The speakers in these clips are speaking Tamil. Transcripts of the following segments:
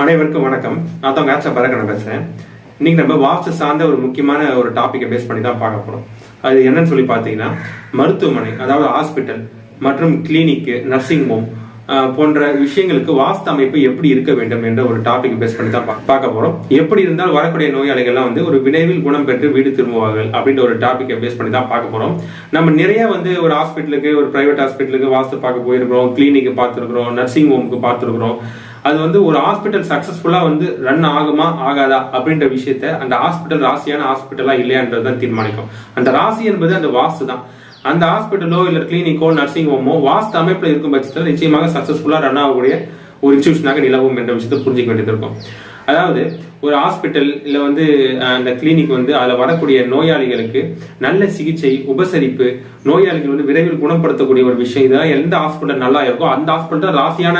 அனைவருக்கும் வணக்கம். நான் தான் மேட்ச பரகன பேசுறேன். இன்னைக்கு நம்ம வாஸ்து சார்ந்த ஒரு முக்கியமான ஒரு டாப்பிக்கை பேஸ் பண்ணி தான் பார்க்க போறோம். அது என்னன்னு சொல்லி பார்த்தீங்கன்னா மருத்துவமனை அதாவது ஹாஸ்பிட்டல் மற்றும் கிளினிக்கு நர்சிங் ஹோம் போன்ற விஷயங்களுக்கு வாஸ்து அமைப்பு எப்படி இருக்க வேண்டும் என்ற ஒரு டாபிக் பேஸ் பண்ணி தான் பா- பார்க்க போறோம். எப்படி இருந்தால் வரக்கூடிய நோயாளிகள்லாம் வந்து ஒரு விரைவில் குணம் பெற்று வீடு திரும்புவார்கள் அப்படின்ற ஒரு டாபிக்கை பேஸ் பண்ணி தான் பார்க்க போறோம். நம்ம நிறைய வந்து ஒரு ஹாஸ்பிட்டலுக்கு ஒரு பிரைவேட் ஹாஸ்பிட்டலுக்கு வாஸ்து பார்க்க போயிருக்கிறோம் கிளினிக்கு பார்த்துருக்குறோம் நர்சிங் ஹோமுக்கு பார்த்துருக்குறோம். அது வந்து ஒரு ஹாஸ்பிட்டல் சக்ஸஸ்ஃபுல்லாக வந்து ரன் ஆகுமா ஆகாதா அப்படின்ற விஷயத்த அந்த ஹாஸ்பிட்டல் ராசியான ஹாஸ்பிட்டலா இல்லையான்றது தான் தீர்மானிக்கும். அந்த ராசி என்பது அந்த வாஸ்து தான். அந்த ஹாஸ்பிட்டலோ இல்லை கிளினிக்கோ நர்சிங் ஹோமோ வாஸ்து அமைப்பில் இருக்கும் பட்சத்தில் நிச்சயமாக சக்ஸஸ்ஃபுல்லாக ரன் ஆகக்கூடிய ஒரு இன்ஸ்டியூஷனாக நிலவும் என்ற விஷயத்தை புரிஞ்சுக்க வேண்டியது இருக்கும். அதாவது ஒரு ஹாஸ்பிட்டல் இல்லை வந்து அந்த கிளினிக் வந்து அதில் வரக்கூடிய நோயாளிகளுக்கு நல்ல சிகிச்சை உபசரிப்பு நோயாளிகள் வந்து விரைவில் குணப்படுத்தக்கூடிய ஒரு விஷயம் இதெல்லாம் எந்த ஹாஸ்பிட்டல் நல்லா இருக்கோ அந்த ஹாஸ்பிட்டல் ராசியான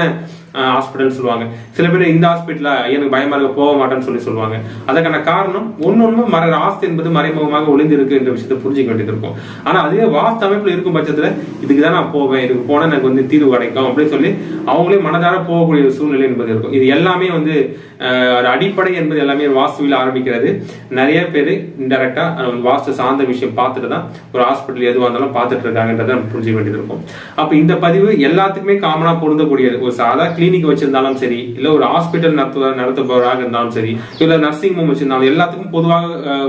ஹாஸ்பிட்டல் சொல்லுவாங்க. சில பேர் இந்த ஹாஸ்பிட்டலா எனக்கு பயமா இருக்க போக மாட்டேன்னு சொல்லி சொல்லுவாங்க. அதுக்கான காரணம் ஒன்னொன்னு மற ஆஸ்தி என்பது மறைமுகமாக ஒளிந்து இருக்கு என்ற விஷயத்தை புரிஞ்சுக்க வேண்டியது இருக்கும் ஆனா அதுவே வாஸ்து அமைப்புல இருக்கும் பட்சத்துல இதுக்கு தான் நான் போவேன் இதுக்கு போனா எனக்கு வந்து தீர்வு கிடைக்கும் அப்படின்னு சொல்லி அவங்களே மனதார போகக்கூடிய ஒரு சூழ்நிலை என்பது இருக்கும். இது எல்லாமே வந்து ஒரு அடிப்படை என்பது எல்லாமே வாஸ்துவில் ஆரம்பிக்கிறது. நிறைய பேர் இன்டெரக்டா வாஸ்து சார்ந்த விஷயம் பார்த்துட்டு தான் ஒரு ஹாஸ்பிட்டல் எதுவாக இருந்தாலும் பார்த்துட்டு இருக்காங்கன்றதை நம்ம புரிஞ்சுக்க வேண்டியது இருக்கும். அப்ப இந்த பதிவு எல்லாத்துக்குமே காமனா பொருந்தக்கூடியது. ஒரு சாதா கிளினிக் வச்சிருந்தாலும் சரி இல்லை ஒரு ஹாஸ்பிட்டல் நடத்துவ நடத்துபவராக இருந்தாலும் சரி இல்லை நர்சிங் ஹோம் வச்சிருந்தாலும் எல்லாத்துக்கும் பொதுவாக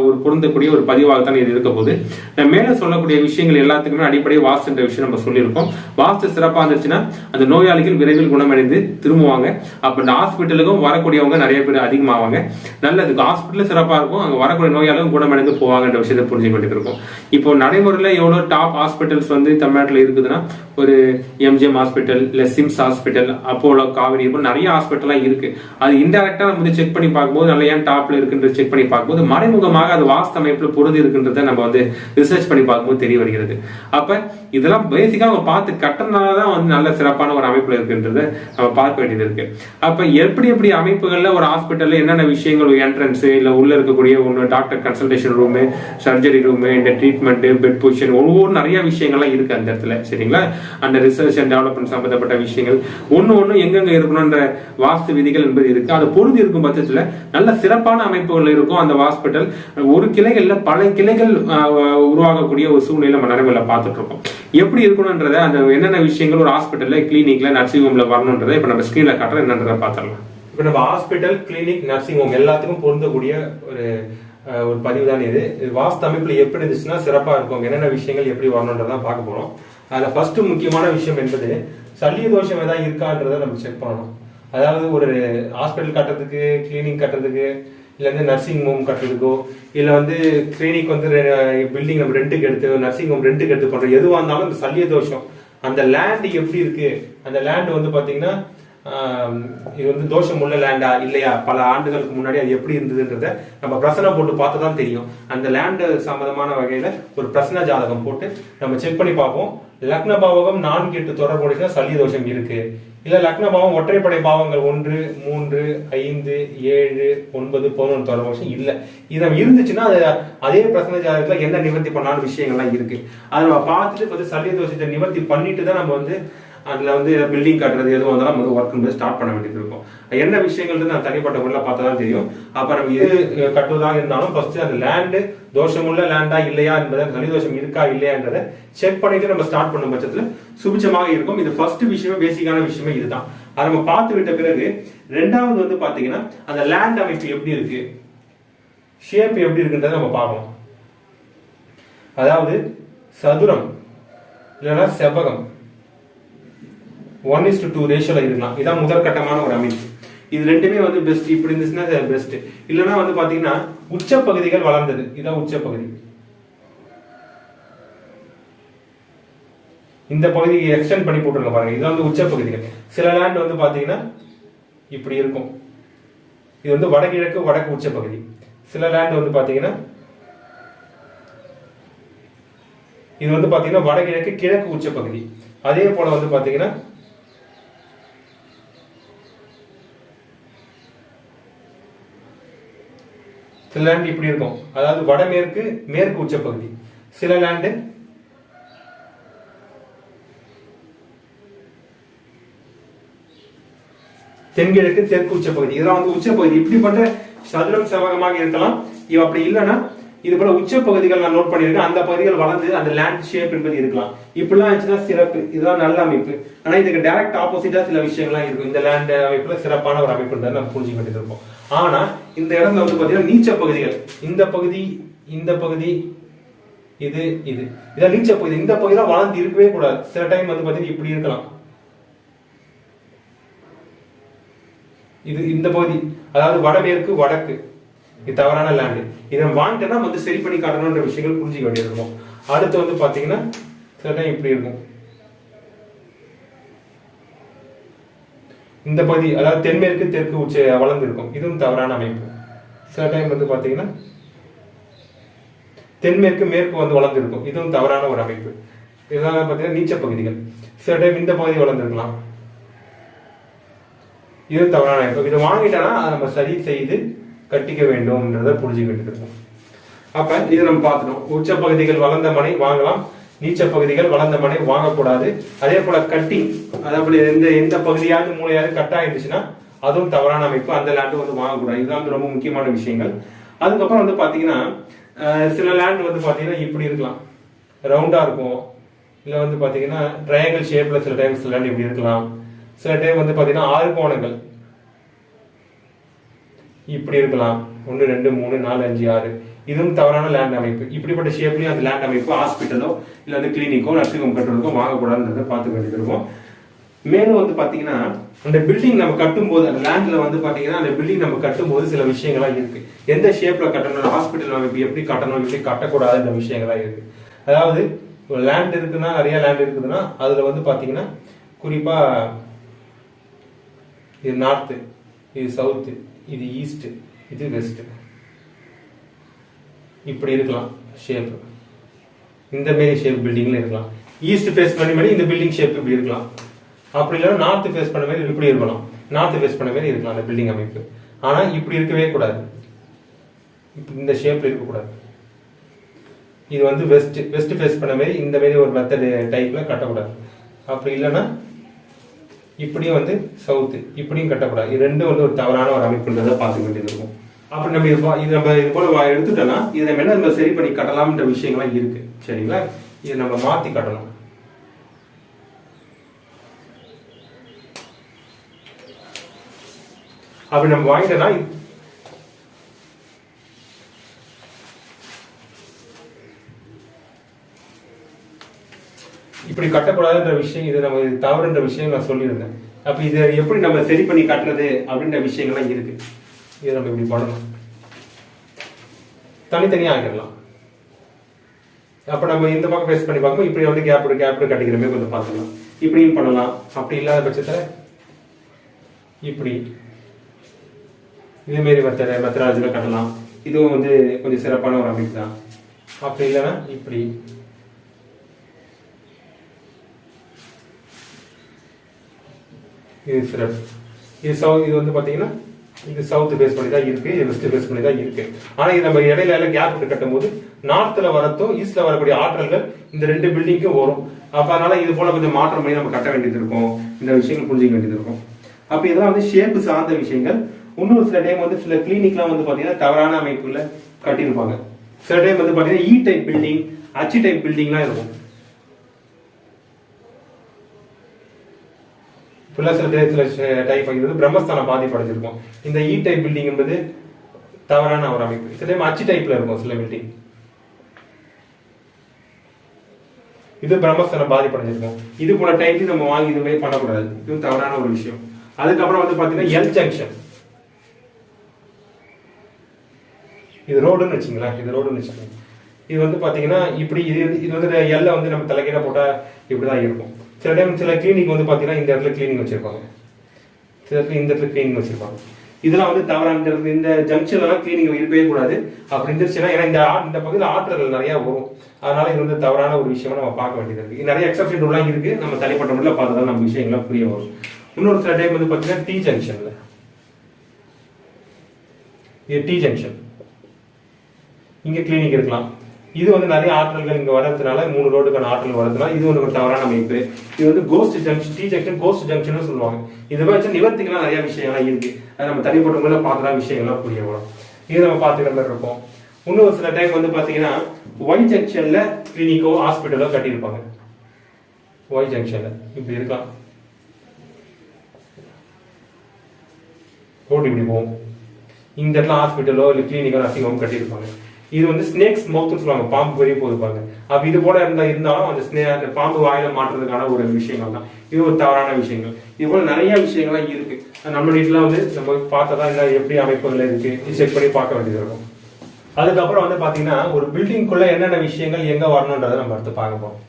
ஒரு பொருந்தக்கூடிய ஒரு பதிவாகத்தான் இது இருக்க போது நான் சொல்லக்கூடிய விஷயங்கள் எல்லாத்துக்குமே அடிப்படை வாஸ்துன்ற விஷயம் நம்ம சொல்லியிருக்கோம். வாஸ்து சிறப்பாக இருந்துச்சுன்னா அந்த நோயாளிகள் விரைவில் குணமடைந்து திரும்புவாங்க. அப்போ இந்த ஹாஸ்பிட்டலுக்கும் வரக்கூடியவங்க நிறைய பேர் அதிகமாவாங்க. நல்லது ஹாஸ்பிட்டல் சிறப்பாக இருக்கும். அங்கே வரக்கூடிய நோயாளிகள் குணமடைந்து போவாங்கன்ற விஷயத்தை புரிஞ்சு வேண்டியது இப்போ நடைமுறையில் எவ்வளோ டாப் ஹாஸ்பிட்டல்ஸ் வந்து தமிழ்நாட்டில் இருக்குதுன்னா ஒரு எம்ஜிஎம் ஹாஸ்பிட்டல் இல்லை சிம்ஸ் ஹாஸ்பிட்டல் அப்போலோ காவேரி இப்போ நிறைய ஹாஸ்பிட்டல்லாம் இருக்கு. அது இன்டெரக்டாக நம்ம வந்து செக் பண்ணி பார்க்கும்போது நல்ல ஏன் டாப்ல இருக்குன்றது செக் பண்ணி பார்க்கும்போது மறைமுகமாக அது வாஸ்து அமைப்புல பொருந்தி இருக்குன்றதை நம்ம வந்து ரிசர்ச் பண்ணி பார்க்கும்போது தெரிய வருகிறது. அப்ப இதெல்லாம் பேசிக்காக நம்ம பார்த்து கட்டுறதுனால தான் வந்து நல்ல சிறப்பான ஒரு அமைப்பில் இருக்குன்றதை நம்ம பார்க்க வேண்டியது இருக்கு. அப்போ எப்படி எப்படி அமைப்புகளில் ஒரு ஹாஸ்பிட்டலில் என்னென்ன விஷயங்கள் என்ட்ரன்ஸு இல்லை உள்ளே இருக்கக்கூடிய ஒன்று doctor consultation room surgery room இந்த ட்ரீட்மெண்ட்டு பெட் பொசிஷன் ஒவ்வொரு நிறைய விஷயங்கள்லாம் இருக்குது அந்த இடத்துல சரிங்களா? அந்த ரிசர்ச் அண்ட் டெவலப்மெண்ட் சம்பந்தப்பட்ட விஷயங்கள் ஒன்று ஒன்று எங்கெங்கே இருக்கணும்ன்ற வாஸ்து விதிகள் என்பது இருக்குது அது பொருந்தி இருக்கும் பட்சத்தில் நல்ல சிறப்பான அமைப்புகள் இருக்கும் அந்த ஹாஸ்பிட்டல் ஒரு கிளைகளில் பல கிளைகள் உருவாகக்கூடிய ஒரு சூழ்நிலை நம்ம நடைமுறையில் பார்த்துட்டு இருக்கோம். எப்படி இருக்கணும்ன்றத அந்த என்னென்ன விஷயங்கள் ஒரு ஹாஸ்பிட்டல்ல கிளினிக்ல நர்சிங் ஹோம்ல வரணுன்றதை இப்ப நம்ம ஸ்கிரீன்ல காட்டுற என்னன்றதை பார்த்துடலாம். இப்ப நம்ம ஹாஸ்பிட்டல் கிளினிக் நர்சிங் ஹோம் எல்லாத்துக்கும் பொருந்தக்கூடிய ஒரு ஒரு பதிவு தான் இது. இது வாஸ்து அமைப்புல எப்படி இருந்துச்சுன்னா சிறப்பா இருக்கும். என்னென்ன விஷயங்கள் எப்படி வரணுன்றதான் பார்க்க போறோம். அதுல ஃபர்ஸ்ட் முக்கியமான விஷயம் என்பது சளி தோஷம் ஏதாவது இருக்கான்றதை நம்ம செக் பண்ணணும். அதாவது ஒரு ஹாஸ்பிட்டல் கட்டுறதுக்கு கிளினிக் கட்டுறதுக்கு இல்லை வந்து நர்சிங் ஹோம் கட்டுறதுக்கோ இல்லை வந்து கிளினிக் வந்து பில்டிங் நம்ம ரெண்டுக்கு எடுத்து நர்சிங் ஹோம் ரெண்டுக்கு எடுத்து பண்ணுறோம் எதுவாக இருந்தாலும் இந்த சல்லிய தோஷம். அந்த லேண்ட் எப்படி இருக்கு? அந்த லேண்ட் வந்து பார்த்தீங்கன்னா இது வந்து தோஷம் உள்ள லேண்டா இல்லையா? பல ஆண்டுகளுக்கு முன்னாடி அது எப்படி இருந்ததுன்றத நம்ம பிரசனை போட்டு பார்த்து தான் தெரியும். அந்த லேண்டு சம்மந்தமான வகையில் ஒரு பிரசன ஜாதகம் போட்டு நம்ம செக் பண்ணி பார்ப்போம். லக்ன பாவகம் நான்கு எட்டு தொடர்புடைய சல்லிய தோஷம் இருக்குது இல்ல லக்ன பாவம் ஒற்றைப்படை பாவங்கள் ஒன்று மூன்று ஐந்து ஏழு ஒன்பது பதினொன்று தொடர்பு இல்ல. இது இருந்துச்சுன்னா அது அதே பிரசன ஜாதகத்தில் என்ன நிவர்த்தி பண்ணாலும் விஷயங்கள்லாம் இருக்கு. அதை நம்ம பார்த்துட்டு கொஞ்சம் சல்லிய தோஷத்தை நிவர்த்தி பண்ணிட்டு தான் நம்ம வந்து அதில் வந்து பில்டிங் கட்டுறது எதுவும் வந்தாலும் நம்ம வந்து ஒர்க் ஸ்டார்ட் பண்ண வேண்டியது இருக்கும். என்ன விஷயங்கள் நான் தனிப்பட்ட முறையில் பார்த்தா தான் தெரியும். அப்போ நம்ம எது கட்டுவதாக இருந்தாலும் ஃபர்ஸ்ட் அந்த லேண்டு தோஷமுள்ள லேண்டா இல்லையா என்பதை சளி தோஷம் இருக்கா இல்லையான்றதை செக் பண்ணிட்டு நம்ம ஸ்டார்ட் பண்ணும் பட்சத்தில் சுபிச்சமாக இருக்கும். இது ஃபர்ஸ்ட் விஷயமே பேசிக்கான விஷயமே இதுதான். அதை நம்ம பார்த்து விட்ட பிறகு ரெண்டாவது வந்து பார்த்தீங்கன்னா அந்த லேண்ட் அமைப்பு எப்படி இருக்கு? ஷேப் எப்படி இருக்குன்றதை நம்ம பார்க்கணும். அதாவது சதுரம் இல்லைன்னா செவ்வகம். ஒன் இஸ் டு டூ ரேஷியோல இருக்கலாம். இதான் முதற்கட்டமான ஒரு அமைப்பு. இது ரெண்டுமே வந்து பெஸ்ட் இப்படி இருந்துச்சுன்னா பெஸ்ட் இல்லைன்னா வந்து பாத்தீங்கன்னா உச்ச பகுதிகள் வளர்ந்தது. இதான் உச்ச பகுதி இந்த பகுதியை எக்ஸ்டெண்ட் பண்ணி போட்டுருங்க பாருங்க. இது வந்து உச்ச பகுதிகள் சில லேண்ட் வந்து பாத்தீங்கன்னா இப்படி இருக்கும். இது வந்து வடகிழக்கு வடக்கு உச்ச பகுதி சில லேண்ட் வந்து பாத்தீங்கன்னா இது வந்து பாத்தீங்கன்னா வடகிழக்கு கிழக்கு உச்ச பகுதி அதே போல வந்து பாத்தீங்கன்னா சில லேண்ட் இப்படி இருக்கும். அதாவது வடமேற்கு மேற்கு உச்ச பகுதி சில லேண்டு தென்கிழக்கு தெற்கு உச்சப்பகுதி இதெல்லாம் வந்து உச்சப்பகுதி. இப்படிப்பட்ட சதுரம் செவ்வகமாக இருக்கலாம். இவ அப்படி இல்லைன்னா இது போல உச்ச பகுதிகள் நான் நோட் பண்ணியிருக்கேன். அந்த பகுதிகள் வளர்ந்து அந்த லேண்ட் ஷேப் என்பது இருக்கலாம். இப்படிலாம் இருந்துச்சுன்னா சிறப்பு. இதுதான் நல்ல அமைப்பு. ஆனா இதுக்கு டைரக்ட் ஆப்போசிட்டா சில விஷயங்கள்லாம் இருக்கும். இந்த லேண்ட் அமைப்புல சிறப்பான ஒரு அமைப்பு நம்ம புரிஞ்சுக்கிட்டு இருப்போம். ஆனா இந்த இடத்துல வந்து பாத்தீங்கன்னா நீச்ச பகுதிகள். இந்த பகுதி இந்த பகுதி இது இது. இதான் நீச்ச பகுதி. இந்த பகுதியெல்லாம் வளர்ந்து இருக்கவே கூடாது. சில டைம் வந்து பாத்தீங்கன்னா இப்படி இருக்கலாம். இது இந்த பகுதி. அதாவது வடமேற்கு வடக்கு. இது தவறான லேண்டு இதை நம்ம வந்து சரி பண்ணி காட்டணுன்ற விஷயங்கள் புரிஞ்சுக்க வேண்டியிருக்கும் அடுத்து வந்து பாத்தீங்கன்னா சில டைம் இப்படி இருக்கும். இந்த பகுதி அதாவது தென்மேற்கு தெற்கு உச்ச வளர்ந்துருக்கும். இதுவும் தவறான அமைப்பு. சில டைம் வந்து பார்த்தீங்கன்னா தென்மேற்கு மேற்கு வந்து வளர்ந்துருக்கும். இதுவும் தவறான ஒரு அமைப்பு. இதெல்லாம் பார்த்தீங்கன்னா நீச்ச பகுதிகள். சில டைம் இந்த பகுதி வளர்ந்துருக்கலாம். இது தவறான அமைப்பு. இதை வாங்கிட்டோம்னா அதை நம்ம சரி செய்து கட்டிக்க வேண்டும்ன்றதை புரிஞ்சுக்கிட்டு இருக்கோம் இருக்கும். அப்ப இது நம்ம பார்த்துட்டோம். உச்ச பகுதிகள் வளர்ந்த மனை வாங்கலாம். நீச்ச பகுதிகள் வளர்ந்த மனை வாங்கக்கூடாது. அதே போல கட்டி அதாவது எந்த எந்த பகுதியாவது மூலையாவது கட் இருந்துச்சுன்னா அதுவும் தவறான அமைப்பு. அந்த லேண்டு வந்து வாங்கக்கூடாது. இதுதான் வந்து ரொம்ப முக்கியமான விஷயங்கள். அதுக்கப்புறம் வந்து பாத்தீங்கன்னா சில லேண்ட் வந்து பாத்தீங்கன்னா இப்படி இருக்கலாம். ரவுண்டா இருக்கும். இல்ல வந்து பாத்தீங்கன்னா ட்ரையாங்கிள் ஷேப்ல சில டைம் சில லேண்ட் இப்படி இருக்கலாம். சில டைம் வந்து பாத்தீங்கன்னா ஆறு கோணங்கள். இப்படி இருக்கலாம். ஒன்று ரெண்டு மூணு நாலு அஞ்சு ஆறு. இதுவும் தவறான லேண்ட் அமைப்பு. இப்படிப்பட்ட ஷேப்லையும் அந்த லேண்ட் அமைப்பு ஹாஸ்பிட்டலோ இல்லை வந்து கிளினிக்கோ நர்சிங் ஹோம் கட்டுறதுக்கோ வாங்கக்கூடாதுன்றதை பார்த்து வேண்டியது இருக்கும் மேலும் வந்து பார்த்தீங்கன்னா அந்த பில்டிங் நம்ம கட்டும்போது அந்த லேண்ட்ல வந்து பார்த்தீங்கன்னா அந்த பில்டிங் நம்ம கட்டும்போது சில விஷயங்கள்லாம் இருக்கு. எந்த ஷேப்ல கட்டணும் ஹாஸ்பிட்டல் அமைப்பு எப்படி கட்டணும் எப்படி கட்டக்கூடாதுன்ற விஷயங்கள்லாம் இருக்கு. அதாவது லேண்ட் இருக்குன்னா நிறைய லேண்ட் இருக்குதுன்னா அதுல வந்து பார்த்தீங்கன்னா குறிப்பா இது நார்த்து இது சவுத்து இது ஈஸ்ட் இது வெஸ்ட் இப்படி இருக்கலாம் ஷேப் இந்த மாரி ஷேப் பில்டிங்ல இருக்கலாம். ஈஸ்ட் ஃபேஸ் பண்ண மாதிரி இந்த பில்டிங் ஷேப் இப்படி இருக்கலாம். அப்படி இல்லைன்னா நார்த் ஃபேஸ் பண்ண மாதிரி இப்படி இருக்கலாம். நார்த் ஃபேஸ் பண்ண மாதிரி இருக்கலாம் அந்த பில்டிங் அமைப்பு. ஆனால் இப்படி இருக்கவே கூடாது. இப்படி இந்த ஷேப்ல இருக்கக்கூடாது. இது வந்து வெஸ்ட் வெஸ்ட் ஃபேஸ் பண்ண மாதிரி இந்த மாரி ஒரு மெத்தட் டைப்ல கட்டக்கூடாது. அப்படி இல்லைன்னா இப்படியும் வந்து சவுத்து இப்படியும் கட்டக்கூடாது. இது ரெண்டும் வந்து ஒரு தவறான ஒரு அமைப்புன்றதை பார்த்துக்க வேண்டியது இருக்கும் அப்படி நம்ம இது பா- இது நம்ம இது போல எடுத்துட்டோம்னா இதை நம்ம என்ன நம்ம சரி பண்ணி கட்டலாம்ன்ற விஷயங்கள்லாம் இருக்கு. சரிங்களா? இதை நம்ம மாத்தி கட்டணும். அப்படி நம்ம வாங்கிட்டோம்னா இப்படி கட்டக்கூடாதுன்ற விஷயம் இது நம்ம இது தவறுன்ற விஷயம் நான் சொல்லியிருந்தேன். அப்போ இதை எப்படி நம்ம சரி பண்ணி கட்டுறது அப்படின்ற விஷயங்கள்லாம் இருக்கு. இதை நம்ம இப்படி பண்ணணும். தனித்தனியாக ஆக்கிடலாம். அப்போ நம்ம இந்த பக்கம் ஃபேஸ் பண்ணி பார்க்கும் இப்படி வந்து கேப் கேப் கட்டிக்கிற மாதிரி கொஞ்சம் பார்த்துக்கலாம். இப்படியும் பண்ணலாம். அப்படி இல்லாத பட்சத்தில் இப்படி இதேமாரி மெத்தட மெத்தடாலஜியில் கட்டலாம். இதுவும் வந்து கொஞ்சம் சிறப்பான ஒரு அமைப்பு தான். அப்படி இல்லைன்னா இப்படி இது சிறப்பு. இது சவு இது வந்து பார்த்தீங்கன்னா இது சவுத் பேஸ் பண்ணி தான் இருக்கு இது வெஸ்ட் பேஸ் பண்ணி தான் இருக்கு. ஆனால் இது நம்ம இடையில எல்லாம் கேப் விட்டு கட்டும் போது நார்த்ல வரத்தும் ஈஸ்டில் வரக்கூடிய ஆற்றல்கள் இந்த ரெண்டு பில்டிங்க்கும் வரும். அப்போ அதனால இது போல கொஞ்சம் மாற்றம் பண்ணி நம்ம கட்ட வேண்டியது இருக்கும். இந்த விஷயங்கள் புரிஞ்சிக்க வேண்டியது இருக்கும். அப்போ இதெல்லாம் வந்து ஷேப்பு சார்ந்த விஷயங்கள். இன்னொரு சில டைம் வந்து சில கிளினிக்லாம் வந்து பார்த்தீங்கன்னா தவறான அமைப்புல கட்டியிருப்பாங்க. சில டைம் வந்து பார்த்தீங்கன்னா இ டைப் பில்டிங் அச்சு டைப் பில்டிங்லாம் இருக்கும். ஃபுல்லாக சில பேர் சில டைப் இது வந்து பிரம்மஸ்தானம் பாதிப்படைஞ்சிருக்கும் இந்த இ டைப் பில்டிங் என்பது தவறான ஒரு அமைப்பு. சில டைம் அச்சு டைப்ல இருக்கும் சில பில்டிங் இது பிரம்மஸ்தானம் பாதிப்படைஞ்சிருக்கும் இது போல டைப்ல நம்ம வாங்கி இது மாதிரி பண்ணக்கூடாது. இது தவறான ஒரு விஷயம். அதுக்கப்புறம் வந்து பாத்தீங்கன்னா எல் ஜங்ஷன் இது ரோடுன்னு வச்சுங்களேன் இது ரோடுன்னு வச்சுக்கோங்க. இது வந்து பாத்தீங்கன்னா இப்படி இது இது வந்து எல்ல வந்து நம்ம தலைக்கீழ போட்டா இப்படிதான் இருக்கும். சில டைம் சில கிளினிக் வந்து பார்த்தீங்கன்னா இந்த இடத்துல கிளீனிங் வச்சிருப்பாங்க. சில இடத்துல இந்த இடத்துல கிளீனிங் வச்சிருப்பாங்க. இதெல்லாம் வந்து தவறான இந்த இடத்துல- இந்த கிளீனிங் இருக்கவே கூடாது. அப்படி இருந்துச்சுன்னா ஏன்னா இந்த இந்த பகுதியில் ஆற்றல்கள் நிறையா வரும். அதனால இது வந்து தவறான ஒரு விஷயமா நம்ம பார்க்க வேண்டியது இருக்கு. நிறைய எக்ஸப்ஷன் ரூல்லாம் இருக்கு. நம்ம தனிப்பட்ட முறையில் பார்த்தா தான் நம்ம விஷயங்கள்லாம் புரிய வரும். இன்னொரு சில டைம் வந்து பார்த்தீங்கன்னா டி ஜங்ஷன்ல இது டி ஜங்ஷன் இங்கே கிளினிக் இருக்கலாம். இது வந்து நிறைய ஆற்றல்கள் இங்கே வர்றதுனால மூணு ரோடுக்கான ஆற்றல் வரதுனால இது வந்து ஒரு தவறான அமைப்பு. இது வந்து ghost junction T junction ghost junction சொல்லுவாங்க. இதை வச்சு நிவர்த்திக்கலாம் நிறைய விஷயங்கள்லாம் இருக்கு. அது நம்ம தனிப்பட்ட முறையில் விஷயங்கள்லாம் புரிய வரும் இது நம்ம பார்த்துக்கிற மாதிரி இருக்கும். இன்னும் ஒரு சில டைம் வந்து பார்த்தீங்கன்னா ஒய் ஜங்ஷனில் கிளினிக்கோ ஹாஸ்பிட்டலோ கட்டியிருப்பாங்க. ஒய் ஜங்ஷனில் இப்படி இருக்கலாம் ரோடு இப்படி போகும். இந்த இடத்துல ஹாஸ்பிட்டலோ இல்லை கிளினிக்கோ நர்சிங் ஹோம் கட்டியிருப்பாங்க. இது வந்து ஸ்னேக்ஸ் மவுத்னு சொல்லுவாங்க. பாம்பு வெளியே போது பாருங்க. அப்ப இது போல இருந்தா இருந்தாலும் அந்த ஸ்னே அந்த பாம்பு வாயில மாற்றுறதுக்கான ஒரு விஷயங்கள் தான். இது ஒரு தவறான விஷயங்கள். இது போல நிறைய விஷயங்கள்லாம் இருக்கு. நம்ம வீட்டுல வந்து நம்ம பார்த்தா இல்லை எப்படி அமைப்புகள் இருக்கு. செக் பண்ணி பார்க்க வேண்டியது இருக்கும். அதுக்கப்புறம் வந்து பாத்தீங்கன்னா ஒரு பில்டிங்குள்ள என்னென்ன விஷயங்கள் எங்க வரணுன்றதை நம்ம அடுத்து பார்க்க போறோம்.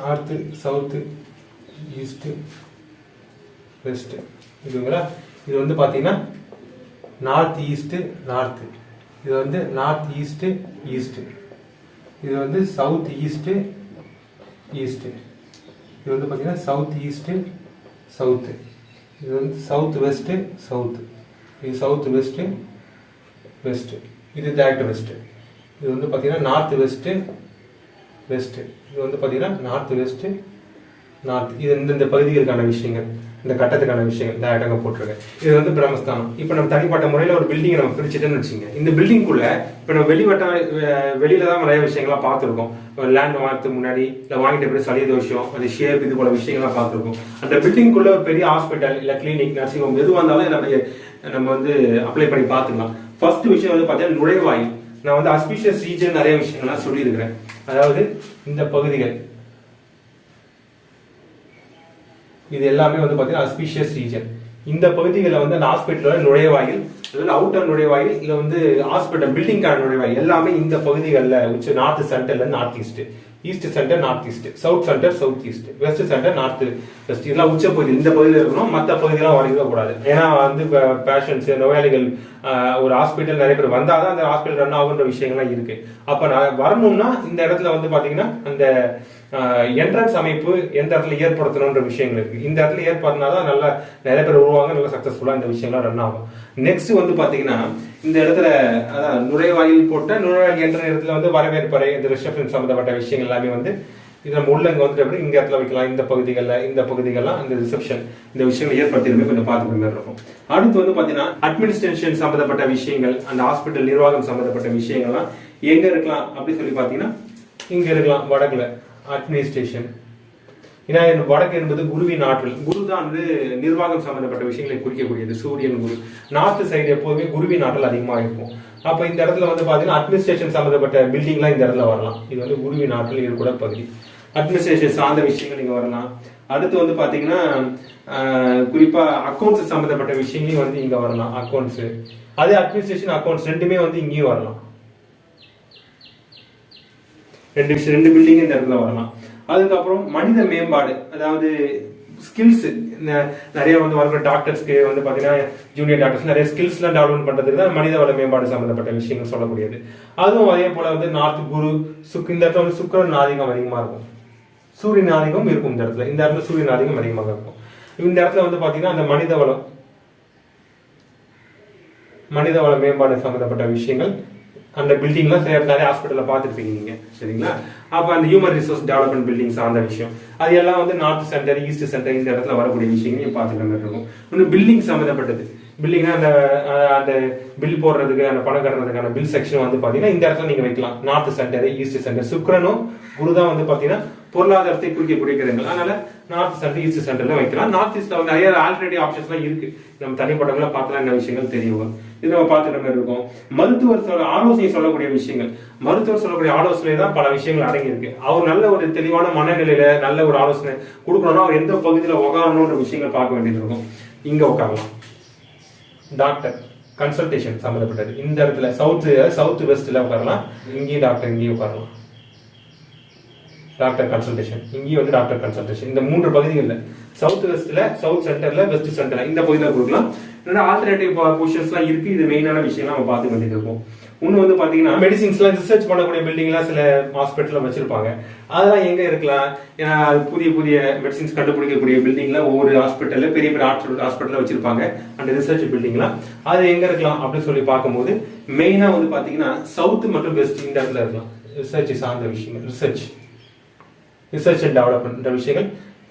North south east west. இதுங்களா? இது வந்து பார்த்தீங்கன்னா நார்த் ஈஸ்ட்டு நார்த்து. இது வந்து நார்த் ஈஸ்ட்டு ஈஸ்ட்டு. இது வந்து சவுத் ஈஸ்ட்டு ஈஸ்ட்டு. இது வந்து பார்த்தீங்கன்னா சவுத் ஈஸ்ட்டு சவுத்து. இது வந்து சவுத் வெஸ்ட்டு சவுத்து. இது சவுத் வெஸ்ட்டு வெஸ்ட்டு. இது தேட் வெஸ்ட்டு. இது வந்து பார்த்தீங்கன்னா நார்த் வெஸ்ட்டு வெஸ்ட்டு இது வந்து பார்த்தீங்கன்னா நார்த் வெஸ்ட்டு நார்த் இது இந்த இந்த பகுதிகளுக்கான விஷயங்கள். இந்த கட்டத்துக்கான விஷயங்கள். இந்த இடங்க போட்டிருக்கேன். இது வந்து பிரம்மஸ்தானம் இப்போ நம்ம தனிப்பட்ட முறையில் ஒரு பில்டிங்கை நம்ம பிரிச்சுட்டேன்னு வச்சுங்க இந்த பில்டிங்குள்ள இப்போ நம்ம வெளிவட்ட வெளியில தான் நிறைய விஷயங்கள்லாம் பார்த்துருக்கோம். லேண்ட் வாங்கிறதுக்கு முன்னாடி இல்லை வாங்கிட்ட பிறகு சளி தோஷம் அது ஷேப் இது போல விஷயங்கள்லாம் பார்த்துருக்கோம். அந்த பில்டிங்குள்ள ஒரு பெரிய ஹாஸ்பிட்டல் இல்லை கிளினிக் நர்சிங் ஹோம் எதுவாக இருந்தாலும் நம்ம நம்ம வந்து அப்ளை பண்ணி பார்த்துக்கலாம். ஃபர்ஸ்ட் விஷயம் வந்து பார்த்தீங்கன்னா நுழைவாயில். நான் வந்து அஸ்பிஷியஸ் ரீஜன் நிறைய விஷயங்கள்லாம் சொல்லியிருக்கிறேன். அதாவது இந்த பகுதிகள். இது எல்லாமே வந்து பார்த்தீங்கன்னா அஸ்பிஷியஸ் ரீஜன் இந்த பகுதிகளில் வந்து அந்த ஹாஸ்பிட்டலோட நுழைவாயில் அதாவது அவுட்டர் நுழைவாயில் இல்லை வந்து ஹாஸ்பிட்டல் பில்டிங்கான நுழைவாயில் எல்லாமே இந்த பகுதிகளில் உச்ச நார்த் சென்டர்ல north east east center north east south center south east west center north west இதெல்லாம் உச்ச பகுதி இந்த பகுதியில் இருக்கணும். மற்ற பகுதியெல்லாம் வரவே கூடாது. ஏன்னா வந்து பேஷண்ட்ஸ் நோயாளிகள் ஒரு ஹாஸ்பிட்டல் நிறைய பேர் வந்தால் தான் அந்த ஹாஸ்பிட்டல் ரன் ஆகுன்ற விஷயங்கள்லாம் இருக்கு. அப்போ நான் வரணும்னா இந்த இடத்துல வந்து பார்த்தீங்கன்னா அந்த என்ட்ரன்ஸ் அமைப்பு எந்த இடத்துல ஏற்படுத்தணுன்ற விஷயங்கள் இருக்கு. இந்த இடத்துல ஏற்படுத்தினா தான் நல்லா நிறைய பேர் வருவாங்க நல்லா சக்ஸஸ்ஃபுல்லாக இந்த விஷயங்கள்லாம் ரன் ஆகும். நெக்ஸ்ட் வந்து பார்த்தீங்கன்னா இந்த இடத்துல அதான் நுழைவாயில் போட்ட நுழைவாயில் என்ற இடத்துல வந்து வரவேற்பறை இந்த ரிசப்ஷன் சம்மந்தப்பட்ட விஷயங்கள் எல்லாமே வந்து இது நம்ம உள்ள வந்துட்டு எப்படி இந்த இடத்துல வைக்கலாம். இந்த பகுதிகளில் இந்த பகுதிகள்லாம் இந்த ரிசப்ஷன் இந்த விஷயங்கள் ஏற்படுத்திருமே கொஞ்சம் பார்த்துக்கிற மாதிரி இருக்கும். அடுத்து வந்து பார்த்தீங்கன்னா அட்மினிஸ்ட்ரேஷன் சம்மந்தப்பட்ட விஷயங்கள் அந்த ஹாஸ்பிட்டல் நிர்வாகம் சம்மந்தப்பட்ட விஷயங்கள்லாம் எங்க இருக்கலாம் அப்படின்னு சொல்லி பார்த்தீங்கன்னா இங்க இருக்கலாம் வடக்குல. அட்மினிஸ்ட்ரேஷன் ஏன்னா இந்த வடக்கு என்பது குருவின் ஆற்றல். குரு தான் வந்து நிர்வாகம் சம்பந்தப்பட்ட விஷயங்களை குறிக்கக்கூடியது. சூரியன் குரு. நார்த்து சைடு எப்போதுமே குருவின் ஆற்றல் அதிகமாக இருக்கும். அப்போ இந்த இடத்துல வந்து பார்த்தீங்கன்னா அட்மினிஸ்ட்ரேஷன் சம்பந்தப்பட்ட பில்டிங்லாம் இந்த இடத்துல வரலாம். இது வந்து குருவின் ஆற்றல் இருக்கூட பகுதி. அட்மினிஸ்ட்ரேஷன் சார்ந்த விஷயங்கள் இங்கே வரலாம். அடுத்து வந்து பார்த்தீங்கன்னா குறிப்பாக அக்கௌண்ட்ஸ் சம்பந்தப்பட்ட விஷயங்களையும் வந்து இங்கே வரலாம். அக்கௌண்ட்ஸு அதே அட்மினிஸ்ட்ரேஷன் அக்கௌண்ட்ஸ் ரெண்டுமே வந்து இங்கேயும் வரலாம். ரெண்டு விஷயம் ரெண்டு பில்டிங் இந்த இடத்துல வரலாம். அதுக்கப்புறம் மனித மேம்பாடு அதாவது ஸ்கில்ஸ் நிறைய வந்து வர டாக்டர்ஸ்க்கு வந்து பார்த்தீங்கன்னா ஜூனியர் டாக்டர்ஸ் நிறைய ஸ்கில்ஸ்லாம் டெவலப் பண்ணுறதுக்கு தான் மனித வள மேம்பாடு சம்பந்தப்பட்ட விஷயங்கள் சொல்லக்கூடியது. அதுவும் அதே போல் வந்து நார்த் குரு சுக் இந்த இடத்துல வந்து சுக்கரன் ஆதிக்கம் அதிகமாக இருக்கும். சூரியன் ஆதிக்கம் இருக்கும் இந்த இடத்துல. இந்த இடத்துல சூரியன் ஆதிக்கம் அதிகமாக இருக்கும். இந்த இடத்துல வந்து பார்த்தீங்கன்னா அந்த மனித வளம் மனித வள மேம்பாடு சம்மந்தப்பட்ட விஷயங்கள் அந்த பில்டிங்லாம் நிறைய ஹாஸ்பிட்டலில் பார்த்துருப்பீங்க நீங்கள் சரிங்களா? அப்போ அந்த ஹியூமன் ரிசோர்ஸ் டெவலப்மெண்ட் பில்டிங்ஸ் அந்த விஷயம். அது எல்லாம் வந்து நார்த் சென்டர் ஈஸ்ட் சென்டர் இந்த இடத்துல வரக்கூடிய விஷயங்களையும் பார்த்துக்கிற மாதிரி இருக்கும். இன்னும் பில்டிங் சம்மந்தப்பட்டது பில்டிங்னா அந்த அந்த பில் போடுறதுக்கு அந்த பணம் கட்டுறதுக்கான பில் செக்ஷன் வந்து பார்த்தீங்கன்னா இந்த இடத்துல நீங்கள் வைக்கலாம். நார்த் சென்டர் ஈஸ்ட் சென்டர் சுக்ரனும் குரு தான் வந்து பார்த்தீங்கன்னா பொருளாதாரத்தை குறிக்கக்கூடிய கிரகங்கள். அதனால நார்த் சென்டர் ஈஸ்ட் சென்டர்ல வைக்கலாம். நார்த் ஈஸ்ட்ல வந்து நிறைய ஆல்ரெடி ஆப்ஷன்ஸ்லாம் இருக்கு. நம்ம தனிப்பட்டவங்களை பார்த்தலாம் என்ன விஷயங்கள் தெரியும். இது நம்ம பார்த்துட்ட மாதிரி இருக்கும். மருத்துவர் சொல்ல ஆலோசனை சொல்லக்கூடிய விஷயங்கள். மருத்துவர் சொல்லக்கூடிய ஆலோசனை தான் பல விஷயங்கள் அடங்கி இருக்கு அவர் நல்ல ஒரு தெளிவான மனநிலையில நல்ல ஒரு ஆலோசனை கொடுக்கணும்னா அவர் எந்த பகுதியில் உட்காரணுன்ற விஷயங்கள் பார்க்க வேண்டியது இருக்கும். இங்க உட்காரலாம் டாக்டர் கன்சல்டேஷன் சம்மந்தப்பட்டது இந்த இடத்துல சவுத் சவுத் வெஸ்ட்ல உட்காரலாம் இங்கேயும் டாக்டர் இங்கேயும் உட்காரலாம் டாக்டர் கன்சல்டேஷன் இங்கேயும் வந்து டாக்டர் கன்சல்டேஷன் இந்த மூன்று பகுதிகளில் சவுத் வெஸ்ட்ல சவுத் சென்டர்ல வெஸ்ட் சென்டர்ல இந்த பகுதியில் கொடுக்கலாம். இந்த ஆல்டர்னேட்டிவ் பொசிஷன்ஸ்லாம் இருக்கு. இது மெயினான விஷயம் நம்ம பார்த்து வந்துட்டு இருக்கோம். இன்னும் வந்து பாத்தீங்கன்னா மெடிசின்ஸ்லாம் ரிசர்ச் பண்ணக்கூடிய பில்டிங்லாம் சில ஹாஸ்பிட்டலில் வச்சிருப்பாங்க. அதெல்லாம் எங்க இருக்கலாம்? ஏன்னா புதிய புதிய மெடிசின்ஸ் கண்டுபிடிக்கக்கூடிய பில்டிங்லாம் ஒவ்வொரு ஹாஸ்பிட்டல்ல பெரிய பெரிய ஹாஸ்பிட்டலில் வச்சிருப்பாங்க. அந்த ரிசர்ச் பில்டிங்லாம் அது எங்க இருக்கலாம் அப்படின்னு சொல்லி பார்க்கும்போது மெயினா வந்து பாத்தீங்கன்னா சவுத் மற்றும் வெஸ்ட் இந்த இடத்துல இருக்கலாம். ரிசர்ச் சார்ந்த விஷயங்கள் ரிசர்ச் ரிசர்ச் அண்ட் டெவலப்மெண்ட் விஷயங்கள்.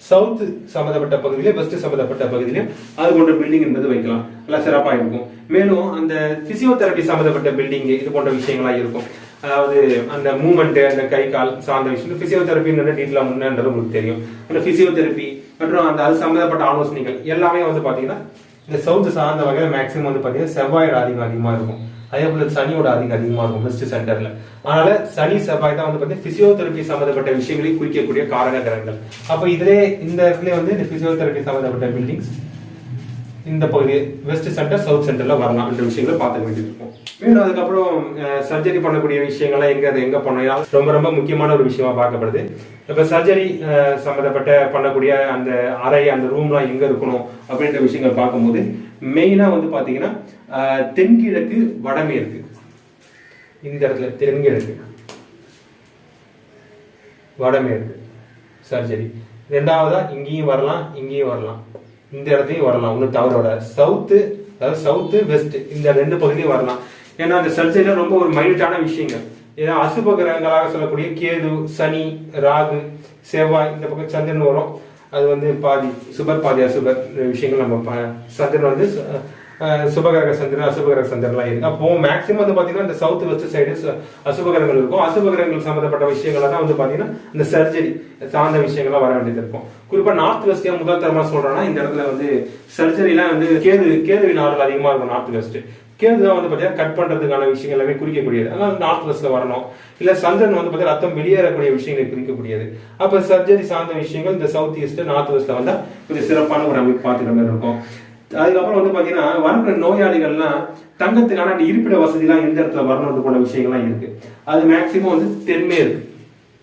சவுத் சம்மந்தப்பட்ட பகுதியிலே வெஸ்ட் சம்மந்தப்பட்ட பகுதியிலே அது போன்ற பில்டிங் என்பது வைக்கலாம். நல்லா சிறப்பாக இருக்கும். மேலும் அந்த பிசியோதெரபி சம்மந்தப்பட்ட பில்டிங் இது போன்ற விஷயங்களா இருக்கும். அதாவது அந்த மூமெண்ட் அந்த கை கால் சார்ந்த விஷயம் பிசியோதெரபி டீட்டெயிலாக முன்னன்றது உங்களுக்கு தெரியும். அந்த பிசியோதெரபி மற்றும் அந்த அது சம்மந்தப்பட்ட ஆலோசனைகள் எல்லாமே வந்து பார்த்தீங்கன்னா இந்த சவுத் சார்ந்த வகையில் மேக்சிமம் வந்து பார்த்தீங்கன்னா செவ்வாய் அதிகம் அதிகமாக இருக்கும். அதே போல சனியோட அதிகம் அதிகமாக இருக்கும் பெஸ்ட் சென்டர்ல அதனால சனி செவ்வாய் தான் வந்து பார்த்தீங்கன்னா பிசியோதெரபி சம்மந்தப்பட்ட விஷயங்களை குறிக்கக்கூடிய காரக கிரகங்கள் அப்போ இதிலே இந்த இடத்துல வந்து இந்த பிசியோதெரபி சம்மந்தப்பட்ட பில்டிங்ஸ் இந்த பகுதி வெஸ்ட் சென்டர் சவுத் சென்டர்ல வரலாம் என்ற விஷயங்களை பார்த்துக்க வேண்டியது இருக்கும் அதுக்கப்புறம் சர்ஜரி பண்ணக்கூடிய விஷயங்கள்லாம் எங்க அது எங்க பண்ணலாம் ரொம்ப ரொம்ப முக்கியமான ஒரு விஷயமா பார்க்கப்படுது. இப்ப சர்ஜரி சம்மந்தப்பட்ட பண்ணக்கூடிய அந்த அறை அந்த ரூம்லாம் எங்க இருக்கணும் அப்படின்ற விஷயங்கள் பார்க்கும்போது மெயினா வந்து பாத்தீங்கன்னா தென்கிழக்கு வடமேற்கு இந்த இடத்துல தென்கிழக்கு. வடமேற்கு சர்ஜரி ரெண்டாவதா இங்கேயும் வரலாம் இங்கேயும் வரலாம். இந்த இடத்தையும் வரலாம். ஒன்றும் தவறோட சவுத்து அதாவது சவுத்து வெஸ்ட் இந்த ரெண்டு பகுதியும் வரலாம். ஏன்னா அந்த சர்ஜரியில ரொம்ப ஒரு மைனூட்டான விஷயங்கள். ஏன்னா அசுப கிரகங்களாக சொல்லக்கூடிய கேது சனி ராகு செவ்வாய் இந்த பக்கம் சந்திரன் வரும். அது வந்து பாதி சுபர் பாதி அசுபர். விஷயங்கள் நம்ம சந்திரன் வந்து சுபகிரக சந்திரன் அசுபகிரக சந்திரன்லாம் இருக்கு. அப்போ மேக்ஸிமம் வந்து பாத்தீங்கன்னா இந்த சவுத் வெஸ்ட் சைடு அசுபகிரகங்கள் இருக்கும். அசுபகிரகங்கள் சம்பந்தப்பட்ட விஷயங்கள் தான் வந்து பாத்தீங்கன்னா இந்த சர்ஜரி சார்ந்த விஷயங்கள்லாம் வர வேண்டியது இருக்கும். குறிப்பா நார்த் வெஸ்ட் முதல் தரமா சொல்றேன்னா இந்த இடத்துல வந்து சர்ஜரிலாம் வந்து கேது கேதுவின் நாடுகள் அதிகமா இருக்கும் நார்த் வெஸ்ட் கேது தான் வந்து பாத்தீங்கன்னா கட் பண்றதுக்கான விஷயங்கள் எல்லாமே குறிக்கக்கூடியது. அதனால நார்த் வெஸ்ட்ல வரணும். இல்ல சந்திரன் வந்து பாத்தீங்கன்னா ரத்தம் வெளியேறக்கூடிய விஷயங்களை குறிக்கக்கூடியது. அப்ப சர்ஜரி சார்ந்த விஷயங்கள் இந்த சவுத் ஈஸ்ட் நார்த் வெஸ்ட்ல வந்தா கொஞ்சம் சிறப்பான ஒரு அமைப்பு பார்த்துக்கிற மாதிரி இருக்கும். அதுக்கப்புறம் வந்து பாத்தீங்கன்னா வரக்கூடிய நோயாளிகள்லாம் தங்கத்துக்கான அந்த இருப்பிட வசதிலாம் எந்த இடத்துல வரணும் போல விஷயங்கள்லாம் இருக்கு. அது மேக்சிமம் வந்து தென்மேற்கு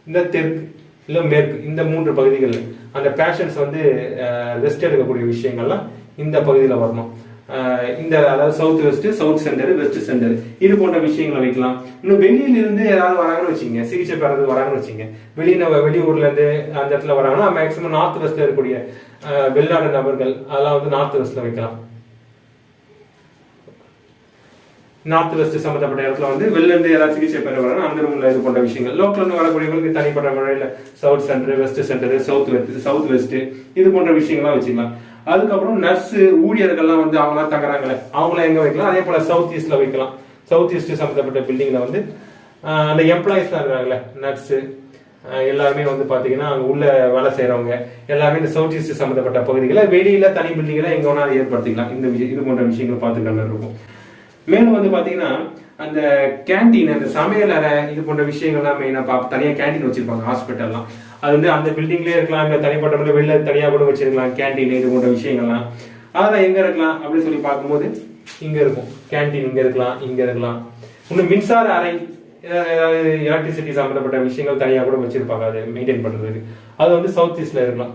இந்த தெற்கு இல்ல மேற்கு இந்த மூன்று பகுதிகளில். அந்த பேஷன்ஸ் வந்து ரெஸ்ட் எடுக்கக்கூடிய விஷயங்கள்லாம் இந்த பகுதியில் வரணும். இந்த அதாவது south west south center west center இது போன்ற விஷயங்களை வைக்கலாம். இன்னும் வெளியில இருந்து யாராவது வராங்கன்னு வச்சுங்க சிகிச்சை பெறது வராங்கன்னு வச்சுங்க வெளியில வெளியூர்ல இருந்து அந்த இடத்துல வராங்கன்னா மேக்சிமம் நார்த் வெஸ்ட்ல இருக்கக்கூடிய வெளிநாடு நபர்கள் அதெல்லாம் வந்து நார்த் வெஸ்ட்ல வைக்கலாம். நார்த் வெஸ்ட் சம்பந்தப்பட்ட இடத்துல வந்து வெளில இருந்து யாராவது சிகிச்சை பெற வராங்க அந்த ரூம்ல இது போன்ற விஷயங்கள். லோக்கல் இருந்து வரக்கூடியவங்களுக்கு தனிப்பட்ட முறையில் south center west center south west south west இது போன்ற விஷயங்கள்லாம் வச்சுக்கலாம். அதுக்கப்புறம் நர்ஸு ஊழியர்கள்லாம் வந்து அவங்களாம் தங்குறாங்களே. அவங்கள எங்க வைக்கலாம்? அதே போல சவுத் ஈஸ்ட்ல வைக்கலாம். சவுத் ஈஸ்ட் சம்பந்தப்பட்ட பில்டிங்ல வந்து அந்த எம்ப்ளாயிஸ்லாம் இருக்கிறாங்களே நர்ஸு எல்லாருமே வந்து பாத்தீங்கன்னா அங்க உள்ள வேலை செய்கிறவங்க எல்லாமே இந்த சவுத் ஈஸ்ட் சம்பந்தப்பட்ட பகுதிகளை வெளியில தனி பில்டிங்ல எங்க வேணாலும் ஏற்படுத்திக்கலாம். இந்த விஷயம் இது போன்ற விஷயங்கள் பார்த்துக்கிற இருக்கும். மேலும் வந்து பாத்தீங்கன்னா அந்த கேண்டீன் அந்த சமையல் அறை இது போன்ற விஷயங்கள்லாம் மெயினா பா தனியா கேண்டீன் வச்சிருப்பாங்க ஹாஸ்பிட்டல்லாம் அது வந்து அந்த பில்டிங்லேயே இருக்கலாம் இல்லை தனிப்பட்ட வெளில தனியாக கூட வச்சிருக்கலாம் கேண்டீன் இது போன்ற விஷயங்கள்லாம். அதெல்லாம் எங்கே இருக்கலாம் அப்படின்னு சொல்லி பார்க்கும்போது இங்கே இருக்கும். கேண்டீன் இங்கே இருக்கலாம் இங்கே இருக்கலாம். இன்னும் மின்சார அறை எலக்ட்ரிசிட்டி சம்மந்தப்பட்ட விஷயங்கள் தனியாக கூட வச்சிருப்பாங்க. அது மெயின்டைன் பண்ணுறதுக்கு அது வந்து சவுத் ஈஸ்டில் இருக்கலாம்.